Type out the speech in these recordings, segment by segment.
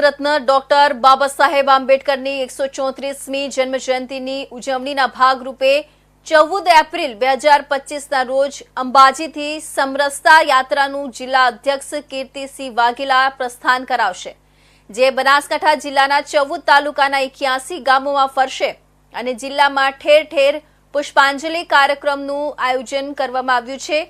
રત્ન doctor Baba Saheb આંબેડકરની એકસો ચોત્રીસમી જન્મજયંતિની ઉજવણીના ભાગરૂપે ચૌદ એપ્રિલ બે હજાર પચીસના રોજ અંબાજીથી સમરસતા યાત્રાનું જિલ્લા અધ્યક્ષ કીર્તિસિંહ વાઘેલા પ્રસ્થાન કરાવશે, જે બનાસકાંઠા જિલ્લાના ચૌદ તાલુકાના એક્યાસી ગામોમાં ફરશે અને જિલ્લામાં ઠેર ઠેર પુષ્પાંજલિ કાર્યક્રમનું આયોજન કરવામાં આવ્યું છે.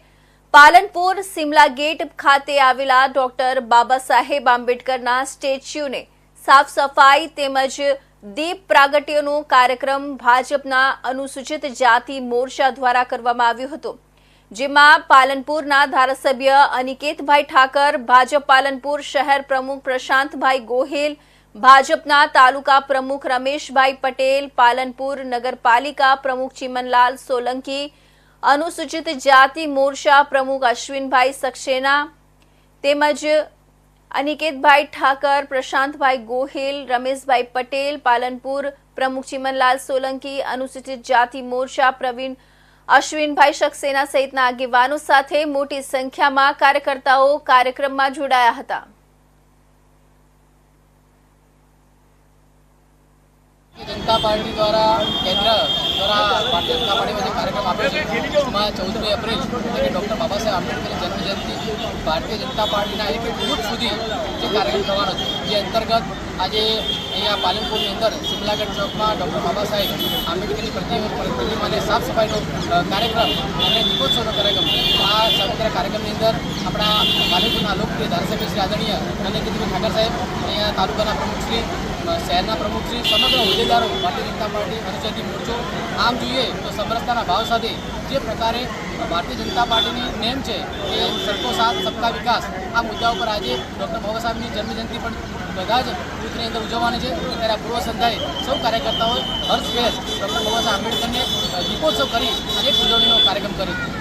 પાલનપુર સિમલા ગેટ ખાતે આવેલા ડોક્ટર બાબા સાહેબ આંબેડકરના સ્ટેચ્યુને સાફ સફાઈ તેમજ દીપ પ્રાગટ્યનો કાર્યક્રમ ભાજપના અનુસૂચિત જાતિ મોરચા દ્વારા કરવામાં આવ્યો હતો, જેમાં પાલનપુરના ધારાસભ્ય અનિકેતભાઈ ઠાકર, ભાજપ પાલનપુર શહેર પ્રમુખ પ્રશાંતભાઈ ગોહિલ, ભાજપના તાલુકા પ્રમુખ રમેશભાઈ પટેલ, પાલનપુર નગરપાલિકા પ્રમુખ ચિમનલાલ સોલંકી અનુસૂચિત જાતિ મોરચા પ્રમુખ અશ્વિનભાઈ સક્સેના તેમજ અનિકેતભાઈ ઠાકર, પ્રશાંતભાઈ ગોહિલ, રમેશભાઈ પટેલ, પાલનપુર પ્રમુખ ચિમનલાલ સોલંકી, અનુસૂચિત જાતિ મોરચા પ્રવીણ અશ્વિનભાઈ સક્સેના સહિતના આગેવાનો સાથે મોટી સંખ્યામાં કાર્યકર્તાઓ કાર્યક્રમમાં જોડાયા હતા. જનતા પાર્ટી દ્વારા કેન્દ્ર દ્વારા ભારતીય જનતા પાર્ટીમાં જે કાર્યક્રમ આપ્યો છે, એમાં ચૌદમી એપ્રિલ એટલે કે ડૉક્ટર બાબા સાહેબ આંબેડકરની જન્મજયંતિ, ભારતીય જનતા પાર્ટીના એક બુથ સુધી જે કાર્યક્રમ થવાનો છે, જે અંતર્ગત આજે અહીંયા પાલનપુરની અંદર સિમલાગઢ ચોકમાં ડૉક્ટર બાબા સાહેબ આંબેડકરની પ્રતિમા પ્રતિમાને સાફ સફાઈનો કાર્યક્રમ અને દીપોત્સવનો કાર્યક્રમ કાર્યક્રમની અંદર આપણા વાલીપુરના લોકપ્રિય ધારાસભ્ય શ્રી આદરણીય અને કીધું ઠાકર સાહેબ અહીંયા તાલુકાના પ્રમુખ શ્રી શહેરના પ્રમુખશ્રી સમગ્ર હોદ્દેદારો, ભારતીય જનતા પાર્ટી અનુસૂચિત મોરચો, આમ જોઈએ તો સમરસતાના ભાવ સાથે જે પ્રકારે ભારતીય જનતા પાર્ટીની નેમ છે કે સબકો સાથ, સબકા વિકાસ, આ મુદ્દા ઉપર આજે ડૉક્ટર બાબા સાહેબની જન્મજયંતિ પણ બધા જ બૂથની અંદર ઉજવવાની છે. ત્યારે આ પૂર્વ સંધ્યાએ સૌ કાર્યકર્તાઓએ હર્ષભેર ડૉક્ટર બાબા સાહેબ આંબેડકરને દીપોત્સવ કરી એક ઉજવણીનો કાર્યક્રમ કર્યો.